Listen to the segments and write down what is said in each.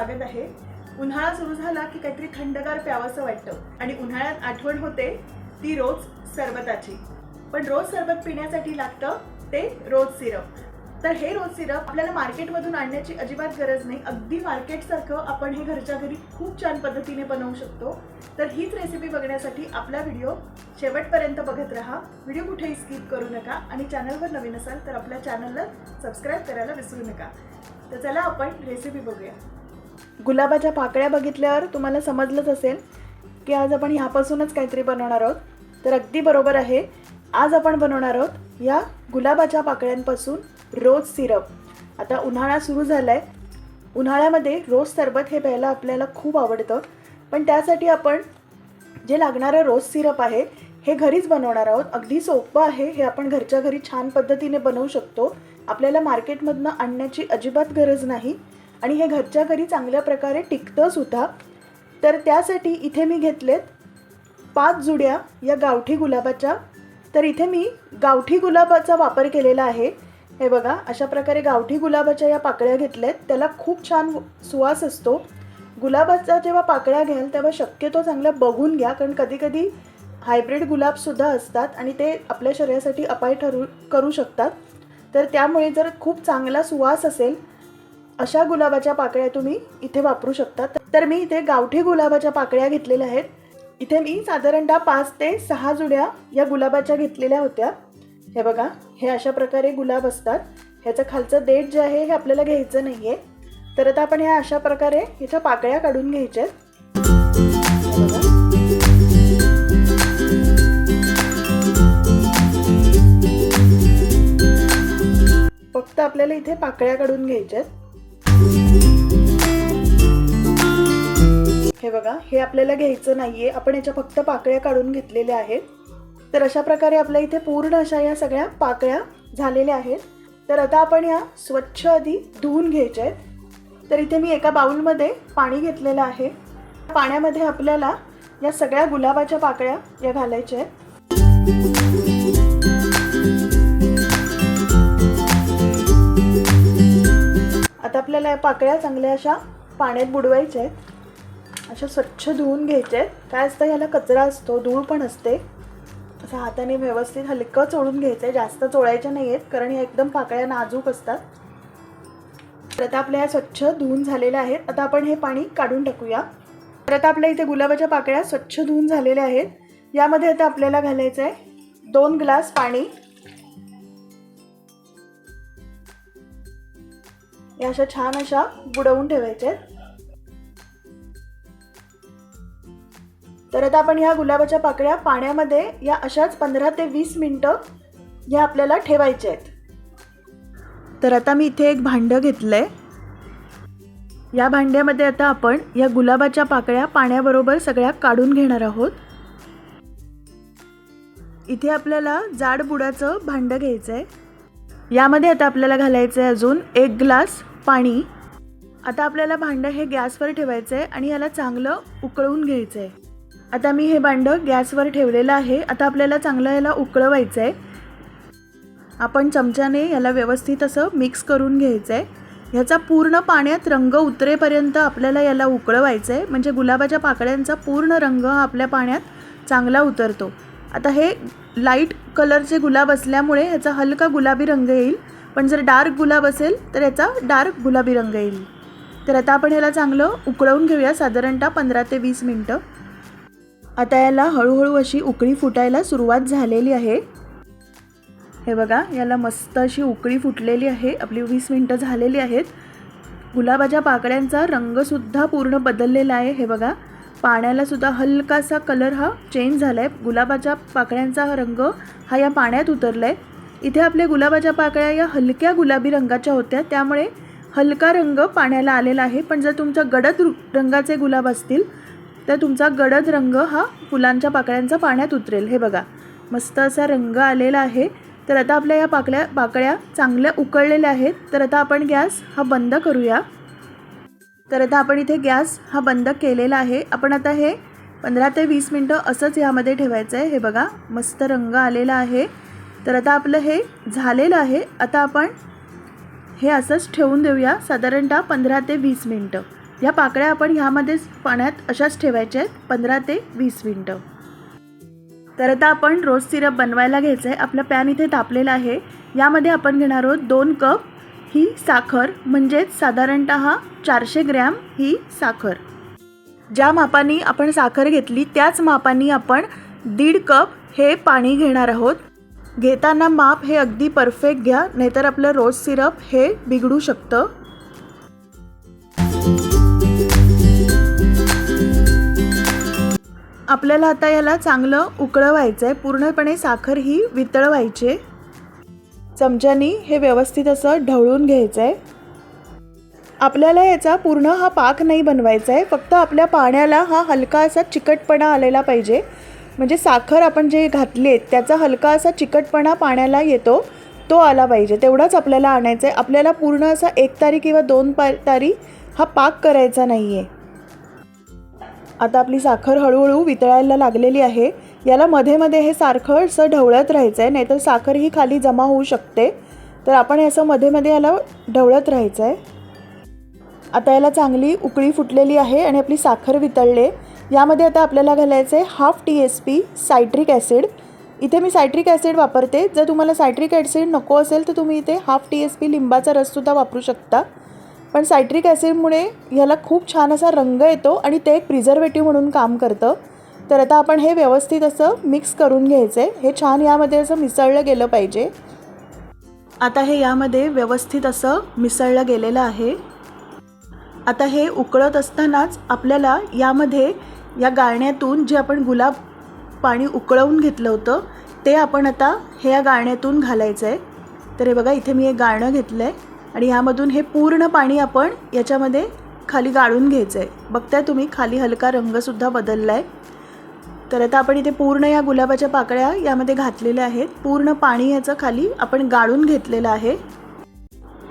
स्वागत आहे. उन्हाळा सुरू झाला की काहीतरी थंडगार प्यावंसं वाटतं आणि उन्हाळ्यात आठवण होते ती रोज सरबताची. पण रोज सरबत पिण्यासाठी लागतं ते रोज सिरप. तर हे रोज सिरप आपल्याला मार्केटमधून आणण्याची अजिबात गरज नाही. अगदी मार्केटसारखं आपण हे घरच्या घरी खूप छान पद्धतीने बनवू शकतो. तर हीच रेसिपी बघण्यासाठी आपला व्हिडिओ शेवटपर्यंत बघत राहा. व्हिडिओ कुठेही स्किप करू नका आणि चॅनलवर नवीन असाल तर आपल्या चॅनलला सबस्क्राईब करायला विसरू नका. तर चला आपण रेसिपी बघूया. गुलाबाच्या पाकळ्या बघितल्यावर तुम्हाला समजलंच असेल की आज आपण ह्यापासूनच काहीतरी बनवणार आहोत. तर अगदी बरोबर आहे. आज आपण बनवणार आहोत या गुलाबाच्या पाकळ्यांपासून रोज सिरप. आता उन्हाळा सुरू झाला आहे उन्हाळ्यामध्ये रोज सरबत हे प्यायला आपल्याला खूप आवडतं. पण त्यासाठी आपण जे लागणारं रोज सिरप आहे हे घरीच बनवणार आहोत. अगदी सोपं आहे. हे आपण घरच्या घरी छान पद्धतीने बनवू शकतो. आपल्याला मार्केटमधनं आणण्याची अजिबात गरज नाही. आणि हे घरच्या घरी चांगल्या प्रकारे टिकतं सुद्धा. तर त्यासाठी इथे मी घेतलेत पाच जुड्या या गावठी गुलाबाच्या. तर इथे मी गावठी गुलाबाचा वापर केलेला आहे. हे बघा अशा प्रकारे गावठी गुलाबाच्या या पाकळ्या घेतल्यात त्याला खूप छान सुवास असतो. गुलाबाचा जेव्हा पाकळ्या घ्याल तेव्हा शक्यतो चांगल्या बघून घ्या कारण कधीकधी हायब्रिड गुलाबसुद्धा असतात आणि ते आपल्या शरीरासाठी अपाय ठरू करू शकतात. तर त्यामुळे जर खूप चांगला सुवास असेल अशा गुलाबाच्या पाकळ्या तुम्ही इथे वापरू शकता. तर मी इथे गावठी गुलाबाच्या पाकळ्या घेतलेल्या आहेत. इथे मी साधारणतः पाच ते सहा जुड्या या गुलाबाच्या घेतलेल्या होत्या. हे बघा हे अशा प्रकारे गुलाब असतात. ह्याचं खालचं देठ जे आहे हे आपल्याला घ्यायचं नाही आहे तर आता आपण ह्या अशा प्रकारे ह्याच्या पाकळ्या काढून घ्यायच्या आहेत. फक्त आपल्याला इथे पाकळ्या काढून घ्यायच्या हे बघा हे आपल्याला घ्यायचं नाही आहे आपण याच्या फक्त पाकळ्या काढून घेतलेल्या आहेत. तर अशा प्रकारे आपल्या इथे पूर्ण अशा या सगळ्या पाकळ्या झालेल्या आहेत. तर आता आपण या स्वच्छ आधी धुवून घ्यायच्या आहेत. तर इथे मी एका बाऊलमध्ये पाणी घेतलेलं आहे. पाण्यामध्ये आपल्याला या सगळ्या गुलाबाच्या पाकळ्या या घालायच्या आहेत. आता आपल्याला या पाकळ्या चांगल्या अशा पाण्यात बुडवायच्या आहेत. अशा स्वच्छ धुवून घ्यायचे. आहेत काय असतं ह्याला कचरा असतो धूळ पण असते. असं हाताने व्यवस्थित हलकं चोळून घ्यायचं आहे जास्त चोळायच्या नाही आहेत कारण ह्या एकदम पाकळ्या नाजूक असतात. तर आता आपल्या या स्वच्छ धुवून झालेल्या आहेत. आता आपण हे पाणी काढून टाकूया. तर आता आपल्या इथे गुलाबाच्या पाकळ्या स्वच्छ धुवून झालेल्या आहेत. यामध्ये आता आपल्याला घालायचं आहे दोन ग्लास पाणी. या अशा छान अशा बुडवून ठेवायच्या आहेत. तर आता आपण ह्या गुलाबाच्या पाकळ्या पाण्यामध्ये या अशाच पंधरा ते वीस मिनटं ह्या आपल्याला ठेवायच्या आहेत. तर आता मी इथे एक भांडं घेतलं आहे या भांड्यामध्ये आता आपण या गुलाबाच्या पाकळ्या पाण्याबरोबर सगळ्या काढून घेणार आहोत. इथे आपल्याला जाड बुडाचं भांडं घ्यायचं आहे यामध्ये आता आपल्याला घालायचं आहे अजून एक ग्लास पाणी. आता आपल्याला भांडं हे गॅसवर ठेवायचं आहे आणि याला चांगलं उकळवून घ्यायचं आहे आता मी हे भांडं गॅसवर ठेवलेलं आहे. आता आपल्याला चांगलं याला उकळवायचं आहे आपण चमच्याने याला व्यवस्थित असं मिक्स करून घ्यायचं आहे ह्याचा पूर्ण पाण्यात रंग उतरेपर्यंत आपल्याला याला उकळवायचं आहे म्हणजे गुलाबाच्या पाकळ्यांचा पूर्ण रंग हा आपल्या पाण्यात चांगला उतरतो. आता हे लाइट कलरचे गुलाब असल्यामुळे ह्याचा हलका गुलाबी रंग येईल. पण जर डार्क गुलाब असेल तर याचा डार्क गुलाबी रंग येईल. तर आता आपण ह्याला चांगलं उकळवून घेऊया. साधारणतः पंधरा ते वीस मिनटं. आता याला हळूहळू अशी उकळी फुटायला सुरुवात झालेली आहे. हे बघा याला मस्त अशी उकळी फुटलेली आहे. आपली वीस मिनटं झालेली आहेत. गुलाबाच्या पाकळ्यांचा रंगसुद्धा पूर्ण बदललेला आहे. हे बघा पाण्यालासुद्धा हलकासा कलर हा चेंज झाला आहे गुलाबाच्या पाकळ्यांचा हा रंग हा या पाण्यात उतरला आहे इथे आपल्या गुलाबाच्या पाकळ्या या हलक्या गुलाबी रंगाच्या होत्या. त्यामुळे हलका रंग पाण्याला आलेला आहे. पण जर तुमच्या गडद रु- रंगाचे गुलाब असतील तर तुमचा गडद रंग हा फुलांच्या पाकळ्यांचा पाण्यात उतरेल. हे बघा मस्त असा रंग आलेला आहे. तर आता आपल्या या पाकळ्या पाकळ्या चांगल्या उकळलेल्या आहेत. तर आता आपण गॅस हा बंद करूया. तर आता आपण इथे गॅस हा बंद केलेला आहे. आपण आता हे पंधरा ते वीस मिनटं असंच यामध्ये ठेवायचं आहे हे बघा मस्त रंग आलेला आहे. तर आता आपलं हे झालेलं आहे. आता आपण हे असंच ठेवून देऊया. साधारणतः पंधरा ते वीस मिनटं. ह्या पाकळ्या आपण ह्यामध्येच पाण्यात अशाच ठेवायच्या आहेत पंधरा ते वीस मिनटं. तर आता आपण रोज सिरप बनवायला घ्यायचं आहे आपलं पॅन इथे तापलेलं आहे. यामध्ये आपण घेणार आहोत दोन कप ही साखर म्हणजेच साधारणत चारशे ग्रॅम ही साखर. ज्या मापाने आपण साखर घेतली त्याच मापाने आपण दीड कप हे पाणी घेणार आहोत. घेताना माप हे अगदी परफेक्ट घ्या नाहीतर आपलं रोज सिरप हे बिघडू शकतं. आपल्याला आता याला चांगलं उकळवायचं आहे पूर्णपणे साखर ही वितळवायची. चमच्यानी हे व्यवस्थित असं ढवळून घ्यायचं आहे आपल्याला याचा पूर्ण हा पाक नाही बनवायचा आहे फक्त आपल्या पाण्याला हा हलका असा चिकटपणा आलेला पाहिजे. म्हणजे साखर आपण जे घातले त्याचा हलका असा चिकटपणा पाण्याला येतो तो आला पाहिजे. तेवढाच आपल्याला आणायचा आहे आपल्याला पूर्ण असा एक तारी किंवा दोन पा तारी हा पाक करायचा नाही आहे आता आपली साखर हळूहळू वितळायला लागलेली आहे. याला मध्ये मध्ये हे सारखं असं ढवळत राहायचं आहे नाहीतर साखर ही खाली जमा होऊ शकते. तर आपण हे असं मध्ये मध्ये याला ढवळत राहायचं आहे आता याला चांगली उकळी फुटलेली आहे आणि आपली साखर वितळले. यामध्ये आता आपल्याला घालायचं आहे half T S P citric acid इथे मी सायट्रिक ॲसिड वापरते. जर तुम्हाला सायट्रिक ॲसिड नको असेल तर तुम्ही इथे हाफ टी एस पी लिंबाचा रससुद्धा वापरू शकता. पण सायट्रिक ॲसिडमुळे ह्याला खूप छान असा रंग येतो आणि ते एक प्रिझर्वेटिव्ह म्हणून काम करतं. तर आता आपण हे व्यवस्थित असं मिक्स करून घ्यायचं आहे हे छान यामध्ये असं मिसळलं गेलं पाहिजे. आता हे यामध्ये व्यवस्थित असं मिसळलं गेलेलं आहे. आता हे उकळत असतानाच आपल्याला यामध्ये या गाळण्यातून जे आपण गुलाब पाणी उकळवून घेतलं होतं ते आपण आता हे या गाळण्यातून घालायचं आहे तर हे बघा इथे मी एक गाळणं घेतलं आहे आणि ह्यामधून हे पूर्ण पाणी आपण याच्यामध्ये खाली गाळून घ्यायचं आहे बघताय तुम्ही खाली हलका रंगसुद्धा बदलला आहे तर आता आपण इथे पूर्ण या गुलाबाच्या पाकळ्या यामध्ये घातलेल्या आहेत. पूर्ण पाणी ह्याचं खाली आपण गाळून घेतलेलं आहे.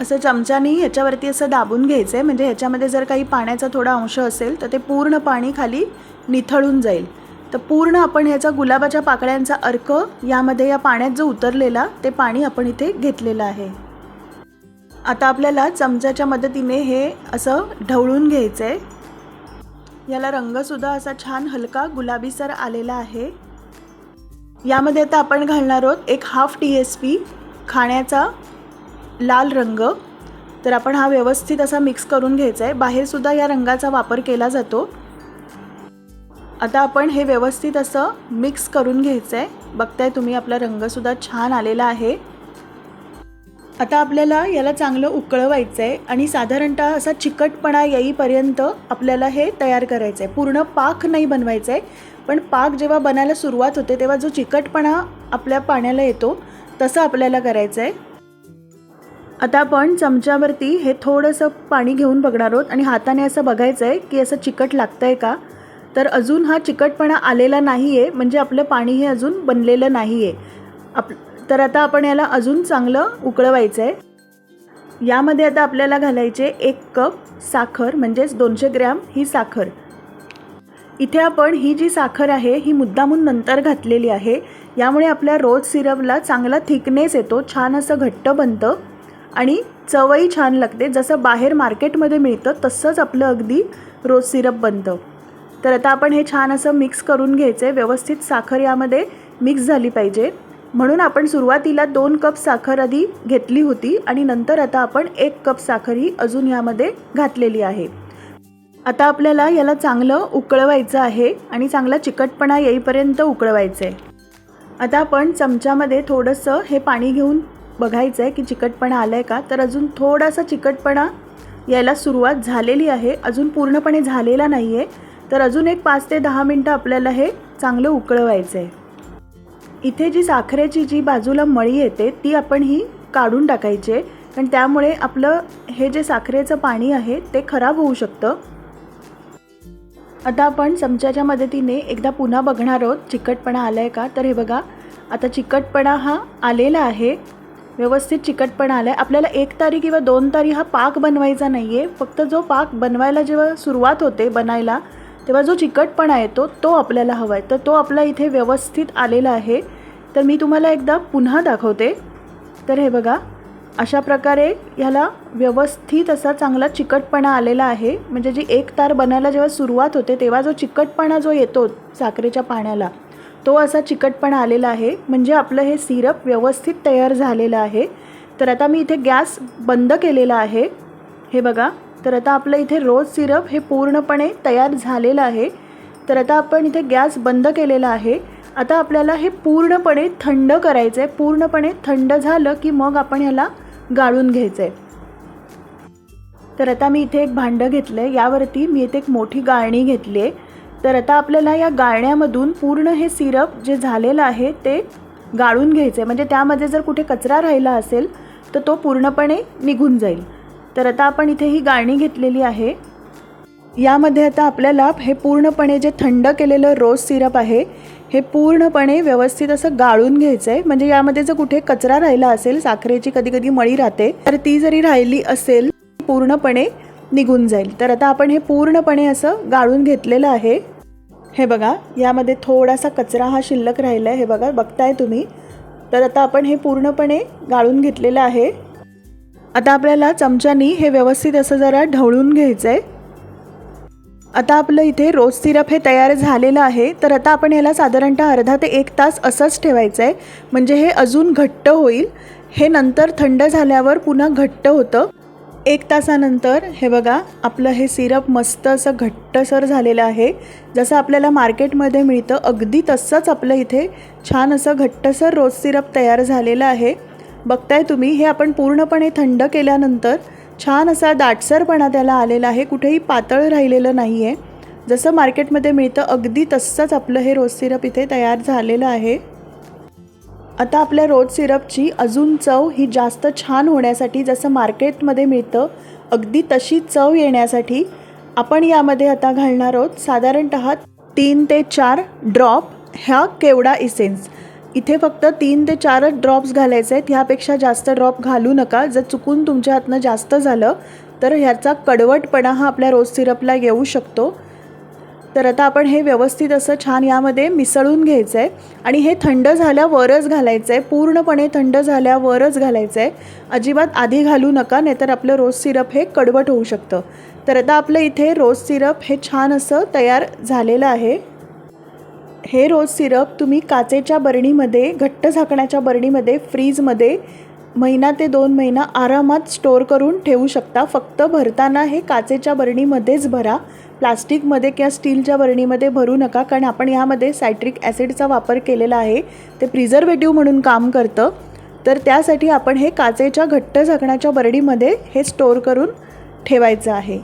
असं चमच्यानी ह्याच्यावरती असं दाबून घ्यायचं आहे म्हणजे ह्याच्यामध्ये जर काही पाण्याचा थोडा अंश असेल तर ते पूर्ण पाणी खाली निथळून जाईल. तर पूर्ण आपण ह्याचा गुलाबाच्या पाकळ्यांचा अर्क यामध्ये या पाण्यात जो उतरलेला ते पाणी आपण इथे घेतलेलं आहे. आता आपल्याला चमच्याच्या मदतीने हे असं ढवळून घ्यायचं आहे याला रंगसुद्धा असा छान हलका गुलाबीसर आलेला आहे. यामध्ये आता आपण घालणार आहोत एक हाफ टी एस पी खाण्याचा लाल रंग. तर आपण हा व्यवस्थित असा मिक्स करून घ्यायचा आहे बाहेरसुद्धा या रंगाचा वापर केला जातो. आता आपण हे व्यवस्थित असं मिक्स करून घ्यायचं आहे बघताय तुम्ही आपला रंगसुद्धा छान आलेला आहे. आता आपल्याला याला चांगलं उकळवायचं आहे आणि साधारणतः असा चिकटपणा येईपर्यंत आपल्याला हे तयार करायचं आहे पूर्ण पाक नाही बनवायचं आहे पण पाक जेव्हा बनायला सुरुवात होते तेव्हा जो चिकटपणा आपल्या पाण्याला येतो तसं आपल्याला करायचं आहे आता आपण चमच्यावरती हे थोडंसं पाणी घेऊन बघणार आहोत आणि हाताने असं बघायचं आहे की असं चिकट लागतं आहे का. तर अजून हा चिकटपणा आलेला नाही आहे म्हणजे आपलं पाणी हे अजून बनलेलं नाही आहे आप तर आता आपण याला अजून चांगलं उकळवायचं आहे यामध्ये आता आपल्याला घालायचे एक कप साखर म्हणजेच दोनशे ग्रॅम ही साखर. इथे आपण ही जी साखर आहे ही मुद्दामून नंतर घातलेली आहे. यामुळे आपल्या रोज सिरपला चांगला थिकनेस येतो छान असं घट्ट बनतं आणि चवही छान लागते. जसं बाहेर मार्केटमध्ये मिळतं तसंच आपलं अगदी रोज सिरप बनतं. तर आता आपण हे छान असं मिक्स करून घ्यायचं आहे व्यवस्थित साखर यामध्ये मिक्स झाली पाहिजे. म्हणून आपण सुरुवातीला दोन कप साखर आधी घेतली होती आणि नंतर आता आपण एक कप साखर ही अजून यामध्ये घातलेली आहे. आता आपल्याला याला चांगलं उकळवायचं आहे आणि चांगला चिकटपणा येईपर्यंत उकळवायचं. आहे आता आपण चमच्यामध्ये थोडंसं हे पाणी घेऊन बघायचं आहे की चिकटपणा आला आहे का? तर अजून थोडासा चिकटपणा यायला सुरुवात झालेली आहे. अजून पूर्णपणे झालेला नाही आहे तर अजून एक पाच ते दहा मिनटं आपल्याला हे चांगलं उकळवायचं आहे इथे जी साखरेची जी बाजूला मळी येते ती आपण ही काढून टाकायची आहे. कारण त्यामुळे आपलं हे जे साखरेचं पाणी आहे ते खराब होऊ शकतं. आता आपण चमच्याच्या मदतीने एकदा पुन्हा बघणार आहोत चिकटपणा आला आहे का? तर हे बघा आता चिकटपणा हा आलेला आहे. व्यवस्थित चिकटपणा आला आहे आपल्याला एक तारी किंवा दोन तारी हा पाक बनवायचा नाही आहे फक्त जो पाक बनवायला जेव्हा सुरुवात होते बनायला तेव्हा जो चिकटपणा येतो तो आपल्याला हवा आहे तर तो आपला इथे व्यवस्थित आलेला आहे. तर मी तुम्हाला एकदा पुन्हा दाखवते. तर हे बघा अशा प्रकारे ह्याला व्यवस्थित असा चांगला चिकटपणा आलेला आहे. म्हणजे जी एक तार बनायला जेव्हा सुरुवात होते तेव्हा जो चिकटपणा जो येतो साखरेच्या पाण्याला तो असा चिकटपणा आलेला आहे. म्हणजे आपलं हे सिरप व्यवस्थित तयार झालेलं आहे. तर आता मी इथे गॅस बंद केलेला आहे. हे बघा तर आता आपलं इथे रोज सिरप हे पूर्णपणे तयार झालेलं आहे. तर आता आपण इथे गॅस बंद केलेला आहे. आता आपल्याला हे पूर्णपणे थंड करायचं आहे पूर्णपणे थंड झालं की मग आपण ह्याला गाळून घ्यायचं आहे तर आता मी इथे एक भांडं घेतलं आहे यावरती मी इथे एक मोठी गाळणी घेतली आहे तर आता आपल्याला या गाळण्यामधून पूर्ण हे सिरप जे झालेलं आहे ते गाळून घ्यायचं आहे म्हणजे त्यामध्ये जर कुठे कचरा राहिला असेल तर तो पूर्णपणे निघून जाईल. तर आता आपण इथे ही गाळणी घेतलेली आहे. यामध्ये आता आपल्याला हे पूर्णपणे जे थंड केलेलं रोज सिरप आहे हे पूर्णपणे व्यवस्थित असं गाळून घ्यायचं आहे म्हणजे यामध्ये जर कुठे कचरा राहिला असेल साखरेची कधी कधी मळी राहते तर ती जरी राहिली असेल पूर्णपणे निघून जाईल. तर आता आपण हे पूर्णपणे असं गाळून घेतलेलं आहे. हे बघा यामध्ये थोडासा कचरा हा शिल्लक राहिला आहे हे बघा बघताय तुम्ही. तर आता आपण हे पूर्णपणे गाळून घेतलेलं आहे. आता आपल्याला चमच्यानी हे व्यवस्थित असं जरा ढवळून घ्यायचं आहे आता आपलं इथे रोज सिरप हे तयार झालेलं आहे तर आता आपण याला साधारणतः अर्धा ते एक तास असंच ठेवायचं आहे म्हणजे हे अजून घट्ट होईल. हे नंतर थंड झाल्यावर पुन्हा घट्ट होतं. एक तासानंतर हे बघा आपलं हे सिरप मस्त असं घट्टसर झालेलं आहे. जसं आपल्याला मार्केटमध्ये मिळतं अगदी तसंच आपलं इथे छान असं घट्टसर रोज सिरप तयार झालेलं आहे. बघताय तुम्ही हे आपण पूर्णपणे थंड केल्यानंतर छान असा दाटसरपणा त्याला आलेला आहे कुठेही पातळ राहिलेलं नाही आहे जसं मार्केटमध्ये मिळतं अगदी तसंच आपलं हे रोज सिरप इथे तयार झालेलं आहे. आता आपल्या रोज सिरपची अजून चव ही जास्त छान होण्यासाठी जसं मार्केटमध्ये मिळतं अगदी तशी चव येण्यासाठी आपण यामध्ये आता घालणार आहोत साधारणत तीन ते चार ड्रॉप ह्या केवडा इसेन्स. इथे फक्त तीन ते चारच ड्रॉप्स घालायचे आहेत. ह्यापेक्षा जास्त ड्रॉप घालू नका. जर चुकून तुमच्या हातनं जास्त झालं तर ह्याचा कडवटपणा हा आपल्या रोज सिरपला येऊ शकतो. तर आता आपण हे व्यवस्थित असं छान यामध्ये मिसळून घ्यायचं आहे आणि हे थंड झाल्यावरच घालायचं आहे पूर्णपणे थंड झाल्यावरच घालायचं आहे अजिबात आधी घालू नका नाहीतर आपलं रोज सिरप हे कडवट होऊ शकतं. तर आता आपलं इथे रोज सिरप हे छान असं तयार झालेलं आहे. हे रोज सिरप तुम्ही काचेच्या बरणीमध्ये घट्ट झाकण्याच्या बरणीमध्ये फ्रीजमध्ये महिना ते दोन महिना आरामात स्टोअर करून ठेवू शकता. फक्त भरताना हे काचेच्या बरणीमध्येच भरा. प्लास्टिकमध्ये किंवा स्टीलच्या बरणीमध्ये भरू नका कारण आपण यामध्ये सायट्रिक ॲसिडचा वापर केलेला आहे. ते प्रिझर्वेटिव्ह म्हणून काम करतं. तर त्यासाठी आपण हे काचेच्या घट्ट झाकण्याच्या बरणीमध्ये हे स्टोअर करून ठेवायचं आहे.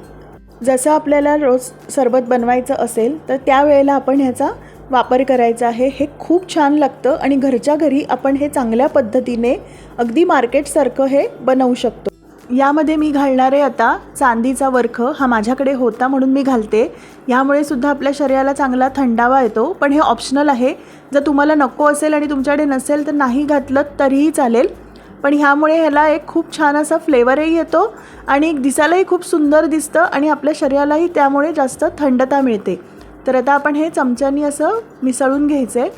जसं आपल्याला रोज सरबत बनवायचं असेल तर त्यावेळेला आपण ह्याचा वापर करायचा आहे हे खूप छान लागतं आणि घरच्या घरी आपण हे चांगल्या पद्धतीने अगदी मार्केटसारखं हे बनवू शकतो. यामध्ये मी घालणारे आता चांदीचा वर्ख. हा माझ्याकडे होता म्हणून मी घालते. यामुळे सुद्धा आपल्या शरीराला चांगला थंडावा येतो. पण हे ऑप्शनल आहे. जर तुम्हाला नको असेल आणि तुमच्याकडे नसेल तर नाही घातलं तरीही चालेल. पण ह्यामुळे ह्याला एक खूप छान असा फ्लेवरही येतो आणि एक दिसायलाही खूप सुंदर दिसतं आणि आपल्या शरीरालाही त्यामुळे जास्त थंडता मिळते. तर आता आपण हे चमच्यानी असं मिसळून घ्यायचं आहे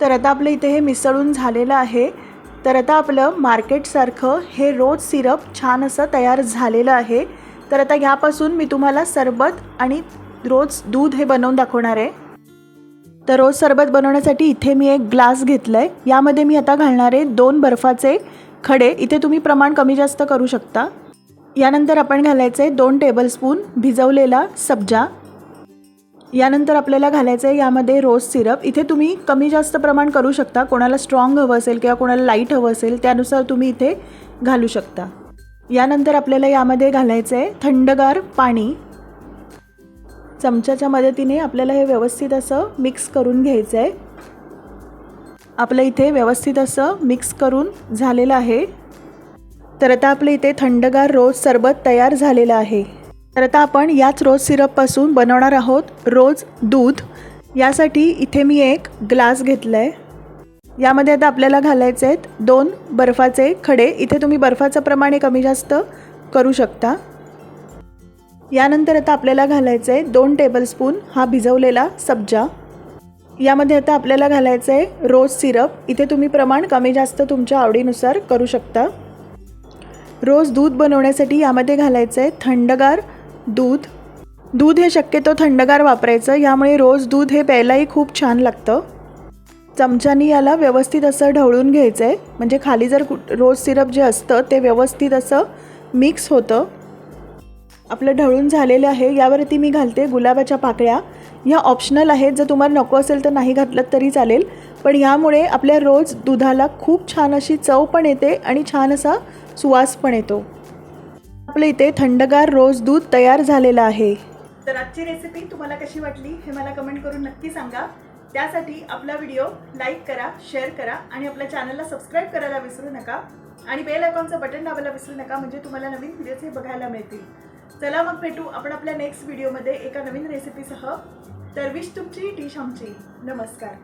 तर आता आपलं इथे हे मिसळून झालेलं आहे. तर आता आपलं मार्केटसारखं हे रोज सिरप छान असं तयार झालेलं आहे. तर आता ह्यापासून मी तुम्हाला सरबत आणि रोज दूध हे बनवून दाखवणार आहे. तर रोज सरबत बनवण्यासाठी इथे मी एक ग्लास घेतला आहे यामध्ये मी आता घालणारे दोन बर्फाचे खडे. इथे तुम्ही प्रमाण कमी जास्त करू शकता. यानंतर आपण घालायचे दोन टेबलस्पून भिजवलेला सब्जा. यानंतर आपल्याला घालायचं आहे यामध्ये रोज सिरप इथे तुम्ही कमी जास्त प्रमाण करू शकता. कोणाला स्ट्रॉंग हवं असेल किंवा कोणाला लाइट हवं असेल त्यानुसार तुम्ही इथे घालू शकता. यानंतर आपल्याला यामध्ये घालायचं आहे थंडगार पाणी. चमच्याच्या मदतीने आपल्याला हे व्यवस्थित असं मिक्स करून घ्यायचं आहे. आपलं इथे व्यवस्थित असं मिक्स करून झालेलं आहे. तर आता आपलं इथे थंडगार रोज सरबत तयार झालेलं आहे. तर आता आपण याच रोज सिरपपासून बनवणार आहोत रोज दूध. यासाठी इथे मी एक ग्लास घेतला आहे यामध्ये आता आपल्याला घालायचे आहेत दोन बर्फाचे खडे. इथे तुम्ही बर्फाचं प्रमाणे कमी जास्त करू शकता. यानंतर आता आपल्याला घालायचं आहे दोन टेबलस्पून हा भिजवलेला सब्जा. यामध्ये आता आपल्याला घालायचं आहे रोज सिरप. इथे तुम्ही प्रमाण कमी जास्त तुमच्या आवडीनुसार करू शकता. रोज दूध बनवण्यासाठी यामध्ये घालायचं आहे थंडगार दूध. दूध हे शक्यतो थंडगार वापरायचं यामुळे रोज दूध हे प्यायलाही खूप छान लागतं. चमच्यानी याला व्यवस्थित असं ढवळून घ्यायचं आहे म्हणजे खाली जर कुठ- रोज सिरप जे असतं ते व्यवस्थित असं मिक्स होतं. आपलं ढवळून झालेलं आहे यावरती मी घालते गुलाबाच्या पाकळ्या. ह्या ऑप्शनल आहेत जर तुम्हाला नको असेल तर नाही घातलं तरी चालेल. पण यामुळे आपल्या रोज दुधाला खूप छान अशी चव पण येते आणि छान असा सुवास पण येतो. आपलं इथे थंडगार रोज दूध तयार झालेलं आहे. तर आजची रेसिपी तुम्हाला कशी वाटली हे मला कमेंट करून नक्की सांगा. त्यासाठी आपला व्हिडिओ लाईक करा शेअर करा आणि आपल्या चॅनलला सबस्क्राईब करायला विसरू नका. आणि बेल आयकॉनचं बटन दाबायला विसरू नका म्हणजे तुम्हाला नवीन व्हिडिओज हे बघायला मिळतील. चला मग भेटू आपण आपल्या नेक्स्ट व्हिडिओमध्ये एका नवीन रेसिपीसह तर विश तुमची डिश आमची. नमस्कार.